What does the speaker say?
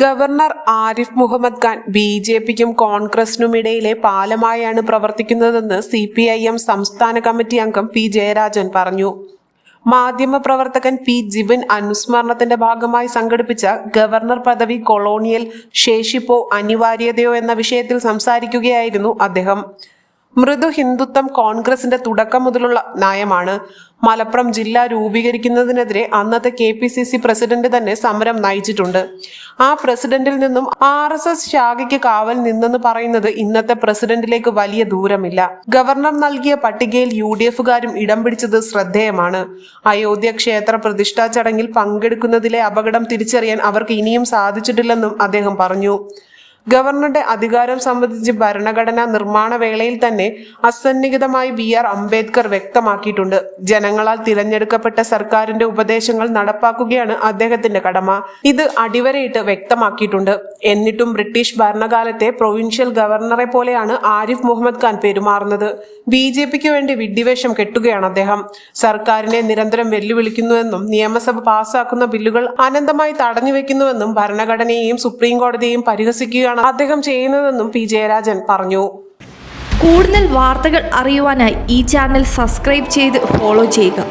Governor Arif Muhammad Khan B J പിക്കും കോൺഗ്രസിനും ഇടയിലെ പാലമായാണ് പ്രവർത്തിക്കുന്നതെന്ന് സി പി ഐ എം സംസ്ഥാന കമ്മിറ്റി അംഗം പി ജയരാജൻ പറഞ്ഞു. മാധ്യമപ്രവർത്തകൻ പി ജിബിൻ അനുസ്മരണത്തിന്റെ ഭാഗമായി സംഘടിപ്പിച്ച ഗവർണർ പദവി കൊളോണിയൽ ശേഷിപ്പോ അനിവാര്യതയോ എന്ന വിഷയത്തിൽ സംസാരിക്കുകയായിരുന്നു അദ്ദേഹം. മൃദു ഹിന്ദുത്വം കോൺഗ്രസിന്റെ തുടക്കം മുതലുള്ള നയമാണ്. മലപ്പുറം ജില്ല രൂപീകരിക്കുന്നതിനെതിരെ അന്നത്തെ K P C C president തന്നെ സമരം നയിച്ചിട്ടുണ്ട്. ആ പ്രസിഡന്റിൽ നിന്നും ആർ എസ് എസ് ശാഖയ്ക്ക് കാവൽ നിന്നെന്ന് പറയുന്നത് ഇന്നത്തെ പ്രസിഡന്റിലേക്ക് വലിയ ദൂരമില്ല. ഗവർണർ നൽകിയ പട്ടികയിൽ യു ഡി എഫുകാരും ഇടം പിടിച്ചത് ശ്രദ്ധേയമാണ്. അയോധ്യ ക്ഷേത്ര പ്രതിഷ്ഠാ ചടങ്ങിൽ പങ്കെടുക്കുന്നതിലെ അപകടം തിരിച്ചറിയാൻ അവർക്ക് ഇനിയും സാധിച്ചിട്ടില്ലെന്നും അദ്ദേഹം പറഞ്ഞു. ഗവർണറുടെ അധികാരം സംബന്ധിച്ച് ഭരണഘടനാ നിർമ്മാണ വേളയിൽ തന്നെ അസന്നിഹിതമായി ബി ആർ അംബേദ്കർ വ്യക്തമാക്കിയിട്ടുണ്ട്. ജനങ്ങളാൽ തിരഞ്ഞെടുക്കപ്പെട്ട സർക്കാരിന്റെ ഉപദേശങ്ങൾ നടപ്പാക്കുകയാണ് അദ്ദേഹത്തിന്റെ കടമ. ഇത് അടിവരയിട്ട് വ്യക്തമാക്കിയിട്ടുണ്ട്. എന്നിട്ടും ബ്രിട്ടീഷ് ഭരണകാലത്തെ പ്രൊവിൻഷ്യൽ ഗവർണറെ പോലെയാണ് ആരിഫ് മുഹമ്മദ് ഖാൻ പെരുമാറുന്നത്. ബി ജെ പിക്ക് വേണ്ടി വിഡ്ഢിവേഷം കെട്ടുകയാണ് അദ്ദേഹം. സർക്കാരിനെ നിരന്തരം വെല്ലുവിളിക്കുന്നുവെന്നും നിയമസഭ പാസാക്കുന്ന ബില്ലുകൾ അനന്തമായി തടഞ്ഞുവെക്കുന്നുവെന്നും ഭരണഘടനയെയും സുപ്രീം കോടതിയെയും പരിഹസിക്കുകയാണ് അദ്ദേഹം ചെയ്യുന്നതെന്നും പി ജയരാജൻ പറഞ്ഞു. കൂടുതൽ വാർത്തകൾ അറിയുവാനായി ഈ ചാനൽ സബ്സ്ക്രൈബ് ചെയ്ത് ഫോളോ ചെയ്യുക.